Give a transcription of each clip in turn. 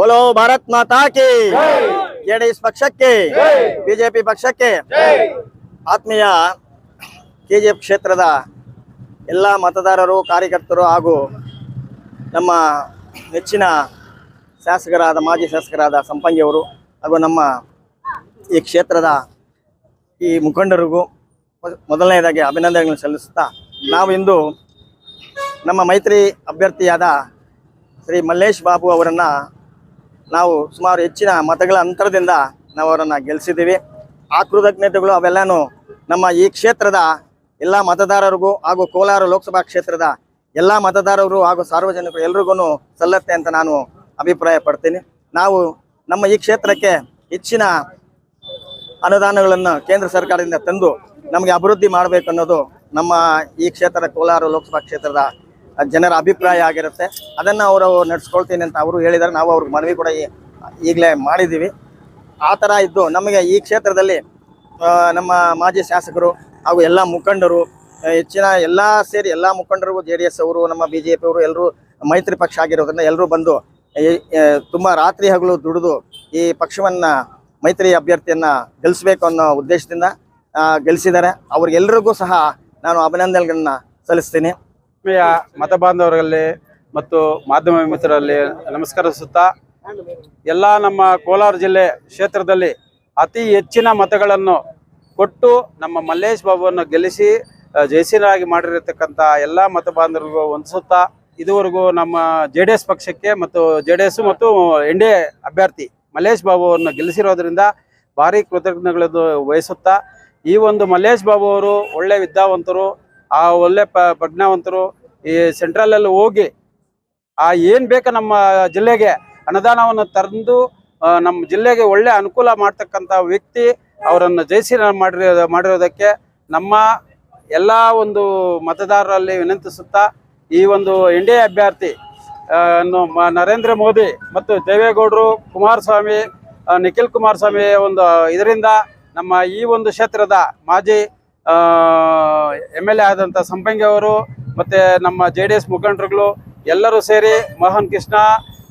ಬೋಲೋ ಭಾರತ್ ಮಾತಾ ಕಿ. ಜೆಡಿಎಸ್ ಪಕ್ಷಕ್ಕೆ ಬಿಜೆಪಿ ಪಕ್ಷಕ್ಕೆ ಆತ್ಮೀಯ ಕೆಜಿಎಫ್ ಕ್ಷೇತ್ರದ ಎಲ್ಲ ಮತದಾರರು ಕಾರ್ಯಕರ್ತರು ಹಾಗೂ ನಮ್ಮ ನೆಚ್ಚಿನ ಶಾಸಕರಾದ ಮಾಜಿ ಶಾಸಕರಾದ ಸಂಪಂಗಿಯವರು ಹಾಗೂ ನಮ್ಮ ಈ ಕ್ಷೇತ್ರದ ಈ ಮುಖಂಡರಿಗೂ ಮೊದ- ಮೊದಲನೆಯದಾಗಿ ಅಭಿನಂದನೆಗಳನ್ನು ಸಲ್ಲಿಸುತ್ತಾ ನಾವು ಇಂದು ನಮ್ಮ ಮೈತ್ರಿ ಅಭ್ಯರ್ಥಿಯಾದ ಶ್ರೀ ಮಲ್ಲೇಶ್ ಬಾಬು ಅವರನ್ನು ನಾವು ಸುಮಾರು ಹೆಚ್ಚಿನ ಮತಗಳ ಅಂತರದಿಂದ ನಾವು ಅವರನ್ನು ಗೆಲ್ಲಿಸಿದ್ದೀವಿ ಆ ಕೃತಜ್ಞತೆಗಳು ಅವೆಲ್ಲನೂ ನಮ್ಮ ಈ ಕ್ಷೇತ್ರದ ಎಲ್ಲ ಮತದಾರರಿಗೂ ಹಾಗೂ ಕೋಲಾರ ಲೋಕಸಭಾ ಕ್ಷೇತ್ರದ ಎಲ್ಲ ಮತದಾರರು ಹಾಗೂ ಸಾರ್ವಜನಿಕರು ಎಲ್ರಿಗೂ ಸಲ್ಲತ್ತೆ ಅಂತ ನಾನು ಅಭಿಪ್ರಾಯ ಪಡ್ತೀನಿ. ನಾವು ನಮ್ಮ ಈ ಕ್ಷೇತ್ರಕ್ಕೆ ಹೆಚ್ಚಿನ ಅನುದಾನಗಳನ್ನು ಕೇಂದ್ರ ಸರ್ಕಾರದಿಂದ ತಂದು ನಮಗೆ ಅಭಿವೃದ್ಧಿ ಮಾಡಬೇಕು ಅನ್ನೋದು ನಮ್ಮ ಈ ಕ್ಷೇತ್ರದ ಕೋಲಾರ ಲೋಕಸಭಾ ಕ್ಷೇತ್ರದ ಜನರ ಅಭಿಪ್ರಾಯ ಆಗಿರುತ್ತೆ. ಅದನ್ನು ಅವರು ನಡೆಸ್ಕೊಳ್ತೀನಿ ಅಂತ ಅವರು ಹೇಳಿದ್ದಾರೆ ನಾವು ಅವ್ರಿಗೆ ಮನವಿ ಕೂಡ ಈಗಲೇ ಮಾಡಿದ್ದೀವಿ ಆ ಥರ ಇದ್ದು ನಮಗೆ ಈ ಕ್ಷೇತ್ರದಲ್ಲಿ ನಮ್ಮ ಮಾಜಿ ಶಾಸಕರು ಹಾಗೂ ಎಲ್ಲ ಮುಖಂಡರು, ಹೆಚ್ಚಿನ ಎಲ್ಲ ಸೇರಿ ಎಲ್ಲ ಮುಖಂಡರಿಗೂ ಜೆ ಡಿ ಎಸ್ ಅವರು, ನಮ್ಮ ಬಿ ಜೆ ಪಿಯವರು ಎಲ್ಲರೂ ಮೈತ್ರಿ ಪಕ್ಷ ಆಗಿರೋದ್ರಿಂದ ಎಲ್ಲರೂ ಬಂದು ತುಂಬ ರಾತ್ರಿ ಹಗಲು ದುಡಿದು ಈ ಪಕ್ಷವನ್ನು ಮೈತ್ರಿ ಅಭ್ಯರ್ಥಿಯನ್ನು ಗೆಲ್ಲಿಸ್ಬೇಕು ಅನ್ನೋ ಉದ್ದೇಶದಿಂದ ಗೆಲ್ಲಿಸಿದ್ದಾರೆ ಅವ್ರಿಗೆಲ್ರಿಗೂ ಸಹ ನಾನು ಅಭಿನಂದನೆಗಳನ್ನ ಸಲ್ಲಿಸ್ತೀನಿ. ಆತ್ಮೀಯ ಮತ ಬಾಂಧವರಲ್ಲಿ ಮತ್ತು ಮಾಧ್ಯಮ ಮಿತ್ರರಲ್ಲಿ ನಮಸ್ಕರಿಸುತ್ತಾ ಎಲ್ಲ ನಮ್ಮ ಕೋಲಾರ ಜಿಲ್ಲೆ ಕ್ಷೇತ್ರದಲ್ಲಿ ಅತಿ ಹೆಚ್ಚಿನ ಮತಗಳನ್ನು ಕೊಟ್ಟು ನಮ್ಮ ಮಲ್ಲೇಶ್ ಬಾಬುವನ್ನು ಗೆಲ್ಲಿಸಿ ಜಯಶೀಲರಾಗಿ ಮಾಡಿರತಕ್ಕಂಥ ಎಲ್ಲ ಮತ ಬಾಂಧವರಿಗೂ ಹೊಂದಿಸುತ್ತಾ, ಇದುವರೆಗೂ ನಮ್ಮ ಜೆ ಡಿ ಎಸ್ ಪಕ್ಷಕ್ಕೆ ಮತ್ತು ಜೆ ಡಿ ಎಸ್ ಮತ್ತು ಎನ್ ಡಿ ಎ ಅಭ್ಯರ್ಥಿ ಮಲ್ಲೇಶ್ ಬಾಬು ಅವರನ್ನು ಗೆಲ್ಲಿಸಿರೋದ್ರಿಂದ ಭಾರಿ ಕೃತಜ್ಞತೆಗಳನ್ನು ವಹಿಸುತ್ತಾ, ಈ ಒಂದು ಮಲ್ಲೇಶ್ ಬಾಬು ಅವರು ಒಳ್ಳೆ ವಿದ್ಯಾವಂತರು ಆ ಒಳ್ಳೆ ಪ ಪ್ರಜ್ಞಾವಂತರು ಈ ಸೆಂಟ್ರಲಲ್ಲಿ ಹೋಗಿ ಆ ಏನು ಬೇಕು ನಮ್ಮ ಜಿಲ್ಲೆಗೆ ಅನುದಾನವನ್ನು ತಂದು ನಮ್ಮ ಜಿಲ್ಲೆಗೆ ಒಳ್ಳೆ ಅನುಕೂಲ ಮಾಡ್ತಕ್ಕಂಥ ವ್ಯಕ್ತಿ ಅವರನ್ನು ಜಯಶೀಲ ಮಾಡಿರೋ, ಮಾಡಿರೋದಕ್ಕೆ ನಮ್ಮ ಎಲ್ಲ ಒಂದು ಮತದಾರರಲ್ಲಿ ವಿನಂತಿಸುತ್ತಾ ಈ ಒಂದು ಎನ್ ಡಿ ಎ ಅಭ್ಯರ್ಥಿ ನರೇಂದ್ರ ಮೋದಿ ಮತ್ತು ದೇವೇಗೌಡರು, ಕುಮಾರಸ್ವಾಮಿ ನಿಖಿಲ್ ಕುಮಾರಸ್ವಾಮಿ ಒಂದು, ಇದರಿಂದ ನಮ್ಮ ಈ ಒಂದು ಕ್ಷೇತ್ರದ ಮಾಜಿ ಎಂ ಎಲ್ ಎ ಆದಂಥ ಸಂಪಂಗಿ ಅವರು, ಮತ್ತು ನಮ್ಮ ಜೆ ಡಿ ಎಸ್ ಮುಖಂಡರುಗಳು, ಎಲ್ಲರೂ ಸೇರಿ ಮೋಹನ್ ಕೃಷ್ಣ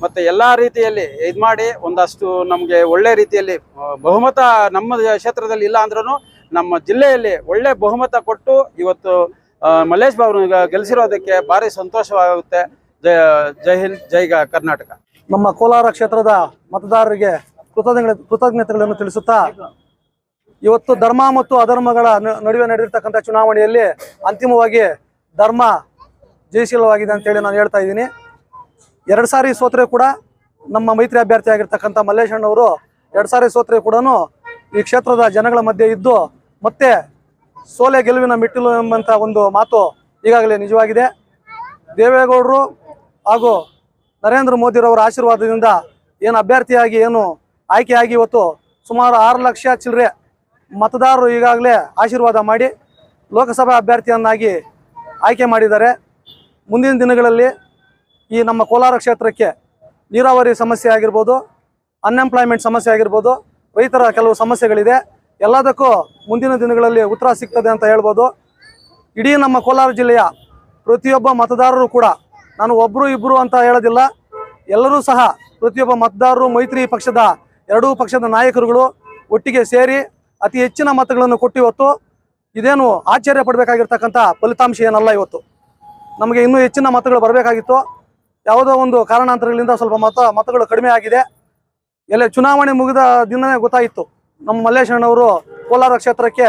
ಮತ್ತು ಎಲ್ಲ ರೀತಿಯಲ್ಲಿ ಇದು ಮಾಡಿ ಒಂದಷ್ಟು ನಮಗೆ ಒಳ್ಳೆ ರೀತಿಯಲ್ಲಿ ಬಹುಮತ ನಮ್ಮ ಕ್ಷೇತ್ರದಲ್ಲಿ ಇಲ್ಲ ಅಂದ್ರೂ ನಮ್ಮ ಜಿಲ್ಲೆಯಲ್ಲಿ ಒಳ್ಳೆ ಬಹುಮತ ಕೊಟ್ಟು ಇವತ್ತು ಮಲ್ಲೇಶ್ ಬಾಬು ಗೆಲ್ಲಿಸಿರೋದಕ್ಕೆ ಭಾರಿ ಸಂತೋಷವಾಗುತ್ತೆ. ಜಯ ಜೈ ಹಿಂದ್, ಜೈ ಕರ್ನಾಟಕ. ನಮ್ಮ ಕೋಲಾರ ಕ್ಷೇತ್ರದ ಮತದಾರರಿಗೆ ಕೃತಜ್ಞ, ಕೃತಜ್ಞತೆಗಳನ್ನು ತಿಳಿಸುತ್ತಾ ಇವತ್ತು ಧರ್ಮ ಮತ್ತು ಅಧರ್ಮಗಳ ನಡುವೆ ನಡೆದಿರ್ತಕ್ಕಂಥ ಚುನಾವಣೆಯಲ್ಲಿ ಅಂತಿಮವಾಗಿ ಧರ್ಮ ಜಯಶೀಲವಾಗಿದೆ ಅಂತೇಳಿ ನಾನು ಹೇಳ್ತಾ ಇದ್ದೀನಿ. ಎರಡು ಸಾರಿ ಸೋತ್ರೆ ಕೂಡ ನಮ್ಮ ಮೈತ್ರಿ ಅಭ್ಯರ್ಥಿ ಆಗಿರ್ತಕ್ಕಂಥ ಮಲ್ಲೇಶ್ ಅಣ್ಣವರು ಎರಡು ಸಾರಿ ಸೋತ್ರೆ ಕೂಡ ಈ ಕ್ಷೇತ್ರದ ಜನಗಳ ಮಧ್ಯೆ ಇದ್ದು ಮತ್ತೆ ಸೋಲೆ ಗೆಲುವಿನ ಮೆಟ್ಟಿಲು ಎಂಬಂಥ ಒಂದು ಮಾತು ಈಗಾಗಲೇ ನಿಜವಾಗಿದೆ. ದೇವೇಗೌಡರು ಹಾಗೂ ನರೇಂದ್ರ ಮೋದಿರವರ ಆಶೀರ್ವಾದದಿಂದ ಏನು ಅಭ್ಯರ್ಥಿಯಾಗಿ ಏನು ಆಯ್ಕೆಯಾಗಿ ಇವತ್ತು ಸುಮಾರು ಆರು ಲಕ್ಷ ಚಿಲ್ಲರೆ ಮತದಾರರು ಈಗಾಗಲೇ ಆಶೀರ್ವಾದ ಮಾಡಿ ಲೋಕಸಭಾ ಅಭ್ಯರ್ಥಿಯನ್ನಾಗಿ ಆಯ್ಕೆ ಮಾಡಿದ್ದಾರೆ. ಮುಂದಿನ ದಿನಗಳಲ್ಲಿ ಈ ನಮ್ಮ ಕೋಲಾರ ಕ್ಷೇತ್ರಕ್ಕೆ ನೀರಾವರಿ ಸಮಸ್ಯೆ ಆಗಿರ್ಬೋದು ಅನ್ಎಂಪ್ಲಾಯ್ಮೆಂಟ್ ಸಮಸ್ಯೆ ಆಗಿರ್ಬೋದು, ರೈತರ ಕೆಲವು ಸಮಸ್ಯೆಗಳಿದೆ. ಎಲ್ಲದಕ್ಕೂ ಮುಂದಿನ ದಿನಗಳಲ್ಲಿ ಉತ್ತರ ಸಿಗ್ತದೆ ಅಂತ ಹೇಳ್ಬೋದು. ಇಡೀ ನಮ್ಮ ಕೋಲಾರ ಜಿಲ್ಲೆಯ ಪ್ರತಿಯೊಬ್ಬ ಮತದಾರರು ಕೂಡ ನಾನು ಒಬ್ಬರು ಇಬ್ಬರು ಅಂತ ಹೇಳೋದಿಲ್ಲ, ಎಲ್ಲರೂ ಸಹ ಪ್ರತಿಯೊಬ್ಬ ಮತದಾರರು ಮೈತ್ರಿ ಪಕ್ಷದ ಎರಡೂ ಪಕ್ಷದ ನಾಯಕರುಗಳು ಒಟ್ಟಿಗೆ ಸೇರಿ ಅತಿ ಹೆಚ್ಚಿನ ಮತಗಳನ್ನು ಕೊಟ್ಟು ಇವತ್ತು ಇದೇನು ಆಶ್ಚರ್ಯ ಪಡಬೇಕಾಗಿರ್ತಕ್ಕಂಥ ಫಲಿತಾಂಶ ಏನಲ್ಲ ಇವತ್ತು. ನಮಗೆ ಇನ್ನೂ ಹೆಚ್ಚಿನ ಮತಗಳು ಬರಬೇಕಾಗಿತ್ತು. ಯಾವುದೋ ಒಂದು ಕಾರಣಾಂತರಗಳಿಂದ ಸ್ವಲ್ಪ ಮತ, ಮತಗಳು ಕಡಿಮೆ ಆಗಿದೆ. ಎಲ್ಲ ಚುನಾವಣೆ ಮುಗಿದ ದಿನವೇ ಗೊತ್ತಾಯಿತು. ನಮ್ಮ ಮಲ್ಲೇಶ್ವರಣ್ಣವರು ಕೋಲಾರ ಕ್ಷೇತ್ರಕ್ಕೆ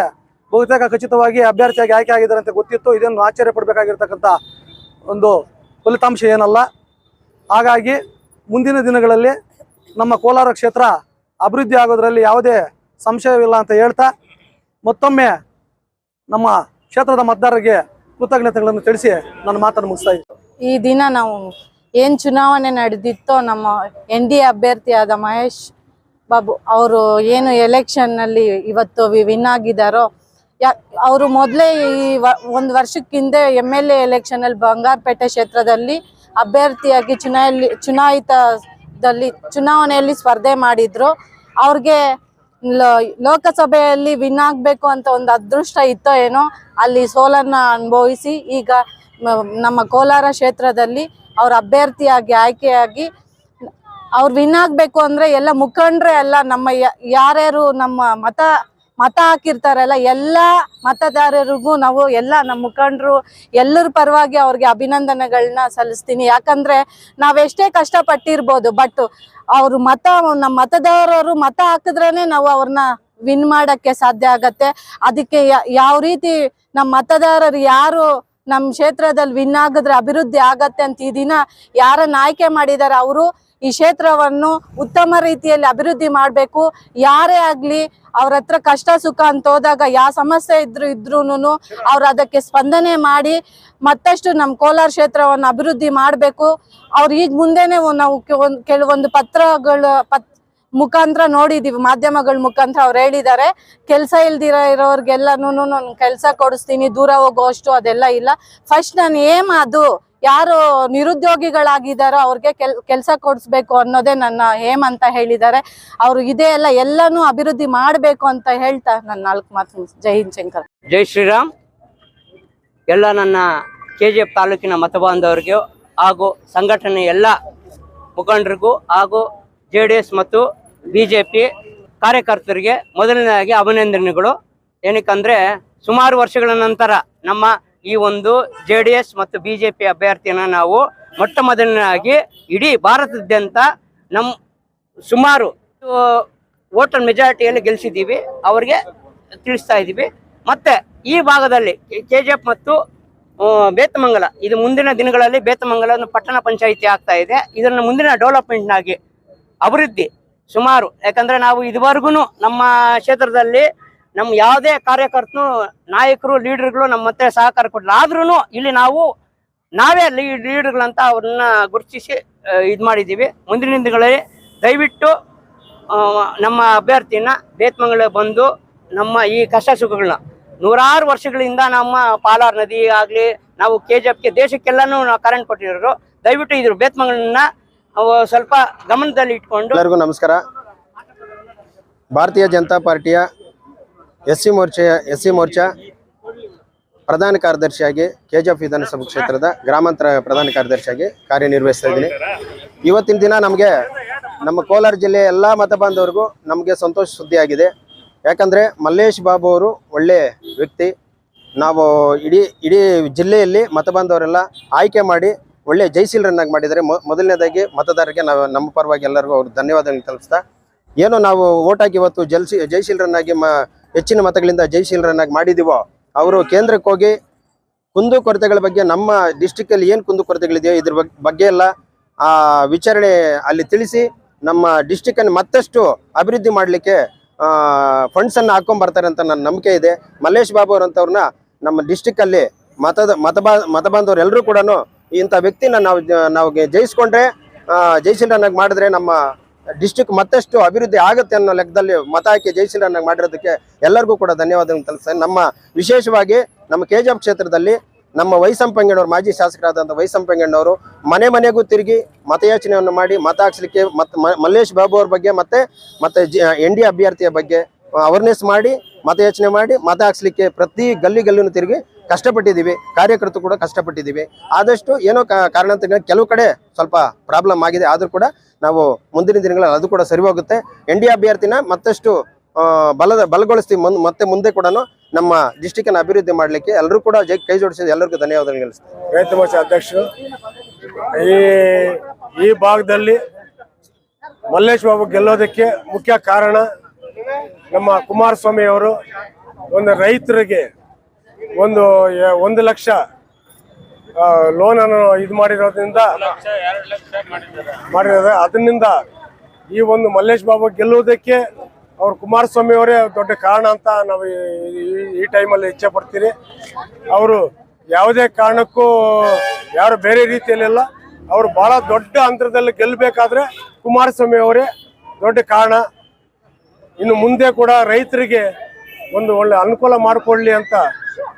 ಬಹುತೇಕ ಖಚಿತವಾಗಿ ಅಭ್ಯರ್ಥಿಯಾಗಿ ಆಯ್ಕೆ ಆಗಿದ್ದಾರೆ ಅಂತ ಗೊತ್ತಿತ್ತು. ಇದನ್ನು ಆಶ್ಚರ್ಯ ಪಡಬೇಕಾಗಿರ್ತಕ್ಕಂಥ ಒಂದು ಫಲಿತಾಂಶ ಏನಲ್ಲ. ಹಾಗಾಗಿ ಮುಂದಿನ ದಿನಗಳಲ್ಲಿ ನಮ್ಮ ಕೋಲಾರ ಕ್ಷೇತ್ರ ಅಭಿವೃದ್ಧಿ ಆಗೋದರಲ್ಲಿ ಯಾವುದೇ ಸಂಶಯವಿಲ್ಲ ಅಂತ ಹೇಳ್ತಾ ಮತ್ತೊಮ್ಮೆ ನಮ್ಮ ಕ್ಷೇತ್ರದ ಮತದಾರರಿಗೆ ಕೃತಜ್ಞತೆಗಳನ್ನು ತಿಳಿಸಿ ನನ್ನ ಮಾತನ್ನು ಮುಗಿಸ್ತಾ ಈ ದಿನ ನಾವು ಏನ್ ಚುನಾವಣೆ ನಡೆದಿತ್ತೋ ನಮ್ಮ ಎನ್ ಡಿ ಅಭ್ಯರ್ಥಿಯಾದ ಮಹೇಶ್ ಬಾಬು ಅವರು ಏನು ಎಲೆಕ್ಷನ್ನಲ್ಲಿ ಇವತ್ತು ವಿನ್ ಆಗಿದ್ದಾರೋ, ಯಾ ಅವರು ಮೊದಲೇ ಈ ಒಂದು ವರ್ಷಕ್ಕಿಂತ ಎಂ ಎಲ್ ಎ ಎಲೆಕ್ಷನ್ ಅಲ್ಲಿ ಬಂಗಾರಪೇಟೆ ಕ್ಷೇತ್ರದಲ್ಲಿ ಅಭ್ಯರ್ಥಿಯಾಗಿ ಚುನಾಯಲ್ಲಿ ಚುನಾಯಿತದಲ್ಲಿ ಚುನಾವಣೆಯಲ್ಲಿ ಸ್ಪರ್ಧೆ ಮಾಡಿದ್ರು. ಅವ್ರಿಗೆ ಲೋಕಸಭೆಯಲ್ಲಿ ವಿನ್ ಆಗ್ಬೇಕು ಅಂತ ಒಂದು ಅದೃಷ್ಟ ಇತ್ತೋ ಏನೋ, ಅಲ್ಲಿ ಸೋಲನ್ನ ಅನುಭವಿಸಿ ಈಗ ನಮ್ಮ ಕೋಲಾರ ಕ್ಷೇತ್ರದಲ್ಲಿ ಅವ್ರ ಅಭ್ಯರ್ಥಿಯಾಗಿ, ಆಯ್ಕೆಯಾಗಿ ಅವ್ರು ವಿನ್ ಆಗ್ಬೇಕು ಅಂದ್ರೆ ಎಲ್ಲ ಮುಖಂಡ್ರೆ ಅಲ್ಲ ನಮ್ಮ ಯಾರ್ಯಾರು ನಮ್ಮ ಮತ ಮತ ಹಾಕಿರ್ತಾರಲ್ಲ, ಎಲ್ಲ ಮತದಾರರಿಗೂ ನಾವು ಎಲ್ಲ ನಮ್ಮ ಮುಖಂಡರು ಎಲ್ಲರ ಪರವಾಗಿ ಅವ್ರಿಗೆ ಅಭಿನಂದನೆಗಳನ್ನ ಸಲ್ಲಿಸ್ತೀನಿ. ಯಾಕಂದ್ರೆ ನಾವೆಷ್ಟೇ ಕಷ್ಟಪಟ್ಟಿರ್ಬೋದು ಬಟ್ ಅವ್ರು ಮತ, ನಮ್ಮ ಮತದಾರರು ಮತ ಹಾಕಿದ್ರೇನೆ ನಾವು ಅವ್ರನ್ನ ವಿನ್ ಮಾಡಕ್ಕೆ ಸಾಧ್ಯ ಆಗತ್ತೆ. ಅದಕ್ಕೆ ಯಾವ ರೀತಿ ನಮ್ಮ ಮತದಾರರು ಯಾರು ನಮ್ಮ ಕ್ಷೇತ್ರದಲ್ಲಿ ವಿನ್ ಆಗಿದ್ರೆ ಅಭಿವೃದ್ಧಿ ಆಗತ್ತೆ ಅಂತ ಈ ದಿನ ಯಾರನ್ನ ಆಯ್ಕೆ ಮಾಡಿದಾರೆ, ಅವರು ಈ ಕ್ಷೇತ್ರವನ್ನು ಉತ್ತಮ ರೀತಿಯಲ್ಲಿ ಅಭಿವೃದ್ಧಿ ಮಾಡಬೇಕು. ಯಾರೇ ಆಗ್ಲಿ ಅವ್ರ ಹತ್ರ ಕಷ್ಟ ಸುಖ ಅಂತ ಹೋದಾಗ ಯಾವ ಸಮಸ್ಯೆ ಇದ್ರು ಇದ್ರೂನು ಅವ್ರು ಅದಕ್ಕೆ ಸ್ಪಂದನೆ ಮಾಡಿ ಮತ್ತಷ್ಟು ನಮ್ಮ ಕೋಲಾರ ಕ್ಷೇತ್ರವನ್ನು ಅಭಿವೃದ್ಧಿ ಮಾಡಬೇಕು. ಅವ್ರು ಈಗ ಮುಂದೆನೆ ನಾವು ಕೆಲವೊಂದು ಪತ್ರಗಳ ಪತ್, ಮುಖಾಂತರ ನೋಡಿದೀವಿ, ಮಾಧ್ಯಮಗಳ ಮುಖಾಂತರ ಅವ್ರು ಹೇಳಿದ್ದಾರೆ. ಕೆಲಸ ಇಲ್ದಿರ ಇರೋರ್ಗೆಲ್ಲನೂ ನಾನು ಕೆಲಸ ಕೊಡಿಸ್ತೀನಿ, ದೂರ ಹೋಗೋಷ್ಟು ಅದೆಲ್ಲ ಇಲ್ಲ. ಫಸ್ಟ್ ನಾನು ಏಮ್ ಅದು ಯಾರು ನಿರುದ್ಯೋಗಿಗಳಾಗಿದ್ದಾರೋ ಅವ್ರಿಗೆ ಕೆಲ್, ಕೆಲಸ ಕೊಡಿಸ್ಬೇಕು ಅನ್ನೋದೇ ನನ್ನ ಏಮ್ ಅಂತ ಹೇಳಿದ್ದಾರೆ. ಅವರು ಇದೇ ಎಲ್ಲ ಎಲ್ಲನೂ ಅಭಿವೃದ್ಧಿ ಮಾಡಬೇಕು ಅಂತ ಹೇಳ್ತಾ ನನ್ನ ನಾಲ್ಕು ಮಾತು ಜೈ ಹಿಂದ್ ಶಂಕರ್. ಜೈ ಶ್ರೀರಾಮ್. ಎಲ್ಲ ನನ್ನ ಕೆ ಜಿ ಎಫ್ ತಾಲೂಕಿನ ಮತಬಾಂಧವರಿಗೂ ಹಾಗೂ ಸಂಘಟನೆ ಎಲ್ಲ ಮುಖಂಡರಿಗೂ ಹಾಗೂ ಜೆ ಡಿ ಎಸ್ ಮತ್ತು ಬಿ ಜೆ ಪಿ ಕಾರ್ಯಕರ್ತರಿಗೆ ಮೊದಲನೇದಾಗಿ ಅಭಿನಂದನೆಗಳು. ಏನಕ್ಕಂದರೆ ಸುಮಾರು ವರ್ಷಗಳ ನಂತರ ನಮ್ಮ ಈ ಒಂದು ಜೆ ಡಿ ಎಸ್ ಮತ್ತು ಬಿ ಜೆ ಪಿ ಅಭ್ಯರ್ಥಿಯನ್ನು ನಾವು ಮೊಟ್ಟ ಮೊದಲನೇ ಇಡೀ ಭಾರತದಾದ್ಯಂತ ನಮ್ಮ ಸುಮಾರು ವೋಟರ್ ಮೆಜಾರಿಟಿಯಲ್ಲಿ ಗೆಲ್ಲಿಸಿದ್ದೀವಿ ಅವರಿಗೆ ತಿಳಿಸ್ತಾ ಇದ್ದೀವಿ. ಮತ್ತೆ ಈ ಭಾಗದಲ್ಲಿ ಕೆ ಜಿ ಎಫ್ ಮತ್ತು ಬೇತಮಂಗಲ, ಇದು ಮುಂದಿನ ದಿನಗಳಲ್ಲಿ ಬೇತಮಂಗಲ ಪಟ್ಟಣ ಪಂಚಾಯಿತಿ ಆಗ್ತಾ ಇದೆ. ಇದನ್ನು ಮುಂದಿನ ಡೆವಲಪ್ಮೆಂಟ್ನಾಗಿ ಅಭಿವೃದ್ಧಿ ಸುಮಾರು, ಯಾಕಂದರೆ ನಾವು ಇದುವರೆಗೂ ನಮ್ಮ ಕ್ಷೇತ್ರದಲ್ಲಿ ನಮ್ಮ ಯಾವುದೇ ಕಾರ್ಯಕರ್ತನು, ನಾಯಕರು, ಲೀಡರ್ಗಳು ನಮ್ಮ ಮತ್ತೆ ಸಹಕಾರ ಕೊಡಲಿಲ್ಲ. ಆದ್ರೂ ಇಲ್ಲಿ ನಾವು, ನಾವೇ ಲೀಡ್ ಲೀಡರ್ಗಳಂತ ಅವ್ರನ್ನ ಗುರುತಿಸಿ ಇದು ಮಾಡಿದ್ದೀವಿ ಮುಂದಿನ ದಿನಗಳಲ್ಲಿ ದಯವಿಟ್ಟು ನಮ್ಮ ಅಭ್ಯರ್ಥಿನ ಬೇತ್ಮಂಗಳ ಬಂದು ನಮ್ಮ ಈ ಕಷ್ಟ ಸುಖಗಳನ್ನ ನೂರಾರು ವರ್ಷಗಳಿಂದ ನಮ್ಮ ಪಾಲಾರ್ ನದಿ ಆಗಲಿ, ನಾವು ಕೆ ಜಿ ಎಫ್ಗೆ ದೇಶಕ್ಕೆಲ್ಲನೂ ನಾವು ಕರೆಂಟ್ ಕೊಟ್ಟಿರೋರು. ದಯವಿಟ್ಟು ಇದ್ರ ಬೇತ್ಮಂಗಳನ್ನ ಸ್ವಲ್ಪ ಗಮನದಲ್ಲಿ ಇಟ್ಕೊಂಡು. ಎಲ್ಲರಿಗೂ ನಮಸ್ಕಾರ. ಭಾರತೀಯ ಜನತಾ ಪಾರ್ಟಿಯ ಎಸ್ ಸಿ ಮೋರ್ಚಾ ಎಸ್ ಸಿ ಮೋರ್ಚಾ ಪ್ರಧಾನ ಕಾರ್ಯದರ್ಶಿಯಾಗಿ ಕೆ ಜಿ ಎಫ್ ವಿಧಾನಸಭಾ ಕ್ಷೇತ್ರದ ಗ್ರಾಮಾಂತರ ಪ್ರಧಾನ ಕಾರ್ಯದರ್ಶಿಯಾಗಿ ಕಾರ್ಯನಿರ್ವಹಿಸ್ತಾ ಇದ್ದೀನಿ. ಇವತ್ತಿನ ದಿನ ನಮಗೆ ನಮ್ಮ ಕೋಲಾರ ಜಿಲ್ಲೆಯ ಎಲ್ಲ ಮತ ಬಾಂಧವರಿಗೂ ನಮಗೆ ಸಂತೋಷ ಸುದ್ದಿಯಾಗಿದೆ. ಯಾಕಂದರೆ ಮಲ್ಲೇಶ್ ಬಾಬು ಅವರು ಒಳ್ಳೆ ವ್ಯಕ್ತಿ. ನಾವು ಇಡೀ ಇಡೀ ಜಿಲ್ಲೆಯಲ್ಲಿ ಮತ ಬಾಂಧವರೆಲ್ಲ ಆಯ್ಕೆ ಮಾಡಿ ಒಳ್ಳೆ ಜೈಸೀಲರನ್ನಾಗಿ ಮಾಡಿದರೆ ಮೊದಲನೇದಾಗಿ ಮತದಾರರಿಗೆ ನಾವು ನಮ್ಮ ಪರವಾಗಿ ಎಲ್ಲರಿಗೂ ಅವ್ರಿಗೆ ಧನ್ಯವಾದಗಳನ್ನು ತಲುಪಿಸ್ತಾ. ಏನು ನಾವು ಓಟಾಗಿ ಇವತ್ತು ಜಲ್ಸಿ ಜೈಸೀಲರನ್ನಾಗಿ ಮ ಹೆಚ್ಚಿನ ಮತಗಳಿಂದ ಜಯಶೀಲರನ್ನಾಗಿ ಮಾಡಿದ್ದೀವೋ ಅವರು ಕೇಂದ್ರಕ್ಕೆ ಹೋಗಿ ಕುಂದು ಕೊರತೆಗಳ ಬಗ್ಗೆ ನಮ್ಮ ಡಿಸ್ಟಿಕ್ಕಲ್ಲಿ ಏನು ಕುಂದು ಕೊರತೆಗಳಿದೆಯೋ ಇದ್ರ ಬಗ್- ಬಗ್ಗೆ ಎಲ್ಲ ಆ ವಿಚಾರಣೆ ಅಲ್ಲಿ ತಿಳಿಸಿ ನಮ್ಮ ಡಿಸ್ಟಿಕ್ಕನ್ನು ಮತ್ತಷ್ಟು ಅಭಿವೃದ್ಧಿ ಮಾಡಲಿಕ್ಕೆ ಫಂಡ್ಸನ್ನು ಹಾಕೊಂಡ್ಬರ್ತಾರೆ ಅಂತ ನನ್ನ ನಂಬಿಕೆ ಇದೆ. ಮಲ್ಲೇಶ್ ಬಾಬು ಅವರಂಥವ್ರನ್ನ ನಮ್ಮ ಡಿಸ್ಟಿಕ್ಕಲ್ಲಿ ಮತದ ಮತ ಬಾಂಧವರು ಎಲ್ಲರೂ ಕೂಡ ಇಂಥ ವ್ಯಕ್ತಿನ ನಾವು ನಾವು ಜಯಿಸ್ಕೊಂಡ್ರೆ ಜಯಶೀಲರನ್ನಾಗಿ ಮಾಡಿದ್ರೆ ನಮ್ಮ ಡಿಸ್ಟಿಕ್ ಮತ್ತಷ್ಟು ಅಭಿವೃದ್ಧಿ ಆಗುತ್ತೆ ಅನ್ನೋ ಲೆಕ್ಕದಲ್ಲಿ ಮತ ಹಾಕಿ ಜಯಶೀಲರನ್ನಾಗಿ ಮಾಡಿರೋದಕ್ಕೆ ಎಲ್ಲರಿಗೂ ಕೂಡ ಧನ್ಯವಾದಗಳು ತಿಳಿಸ್ತೇನೆ ನಮ್ಮ ವಿಶೇಷವಾಗಿ ನಮ್ಮ ಕೆ ಕ್ಷೇತ್ರದಲ್ಲಿ ನಮ್ಮ ವೈಸಂಪಂಗಣ್ಣವ್ರು, ಮಾಜಿ ಶಾಸಕರಾದಂಥ ವೈಸಂಪಂಗಣ್ಣವರು ಮನೆ ಮನೆಗೂ ತಿರುಗಿ ಮತಯಾಚನೆಯನ್ನು ಮಾಡಿ ಮತ ಹಾಕ್ಸ್ಲಿಕ್ಕೆ ಮತ್ತು ಮಲ್ಲೇಶ್ ಬಾಬು ಅವ್ರ ಬಗ್ಗೆ ಮತ್ತೆ ಮತ್ತೆ ಎನ್ ಡಿ ಅಭ್ಯರ್ಥಿಯ ಬಗ್ಗೆ ಅವೇರ್ನೆಸ್ ಮಾಡಿ ಮತಯಾಚನೆ ಮಾಡಿ ಮತ ಹಾಕ್ಸ್ಲಿಕ್ಕೆ ಪ್ರತಿ ಗಲ್ಲಿ ಗಲ್ಲಿನೂ ತಿರುಗಿ ಕಷ್ಟಪಟ್ಟಿದ್ದೀವಿ, ಕಾರ್ಯಕರ್ತರು ಕೂಡ ಕಷ್ಟಪಟ್ಟಿದ್ದೀವಿ. ಆದಷ್ಟು ಏನೋ ಕಾರಣ ಅಂತ ಕೆಲವು ಕಡೆ ಸ್ವಲ್ಪ ಪ್ರಾಬ್ಲಮ್ ಆಗಿದೆ. ಆದರೂ ಕೂಡ ನಾವು ಮುಂದಿನ ದಿನಗಳಲ್ಲಿ ಅದು ಕೂಡ ಸರಿ ಹೋಗುತ್ತೆ. ಎನ್ ಡಿ ಅಭ್ಯರ್ಥಿನ ಮತ್ತಷ್ಟು ಬಲದ, ಬಲಗೊಳಿಸ್ತೀವಿ. ಮುಂದೆ, ಮತ್ತೆ ಮುಂದೆ ಕೂಡ ನಮ್ಮ ಡಿಸ್ಟಿಕ್ ಅಭಿವೃದ್ಧಿ ಮಾಡಲಿಕ್ಕೆ ಎಲ್ಲರೂ ಕೂಡ ಕೈ ಜೋಡಿಸಿದ ಎಲ್ಲರಿಗೂ ಧನ್ಯವಾದಗಳು ರೈತ ಮೋರ್ಚಾ ಅಧ್ಯಕ್ಷರು. ಈ ಈ ಭಾಗದಲ್ಲಿ ಮಲ್ಲೇಶ್ ಬಾಬು ಗೆಲ್ಲೋದಕ್ಕೆ ಮುಖ್ಯ ಕಾರಣ ನಮ್ಮ ಕುಮಾರಸ್ವಾಮಿ ಅವರು ಒಂದು ರೈತರಿಗೆ ಒಂದು ಒಂದು ಲಕ್ಷ ಲೋನ್ ಅನ್ನು ಇದು ಮಾಡಿರೋದ್ರಿಂದ ಮಾಡಿರೋದು. ಅದರಿಂದ ಈ ಒಂದು ಮಲ್ಲೇಶ್ ಬಾಬು ಗೆಲ್ಲುವುದಕ್ಕೆ ಅವ್ರು ಕುಮಾರಸ್ವಾಮಿ ಅವರೇ ದೊಡ್ಡ ಕಾರಣ ಅಂತ ನಾವು ಈ ಟೈಮಲ್ಲಿ ಇಚ್ಛೆ ಪಡ್ತೀರಿ. ಅವರು ಯಾವುದೇ ಕಾರಣಕ್ಕೂ ಯಾರು ಬೇರೆ ರೀತಿಯಲ್ಲಿಲ್ಲ ಅವರು ಬಹಳ ದೊಡ್ಡ ಅಂತರದಲ್ಲಿ ಗೆಲ್ಲಬೇಕಾದ್ರೆ ಕುಮಾರಸ್ವಾಮಿ ಅವರೇ ದೊಡ್ಡ ಕಾರಣ. ಇನ್ನು ಮುಂದೆ ಕೂಡ ರೈತರಿಗೆ ಒಂದು ಒಳ್ಳೆ ಅನುಕೂಲ ಮಾಡಿಕೊಡ್ಲಿ ಅಂತ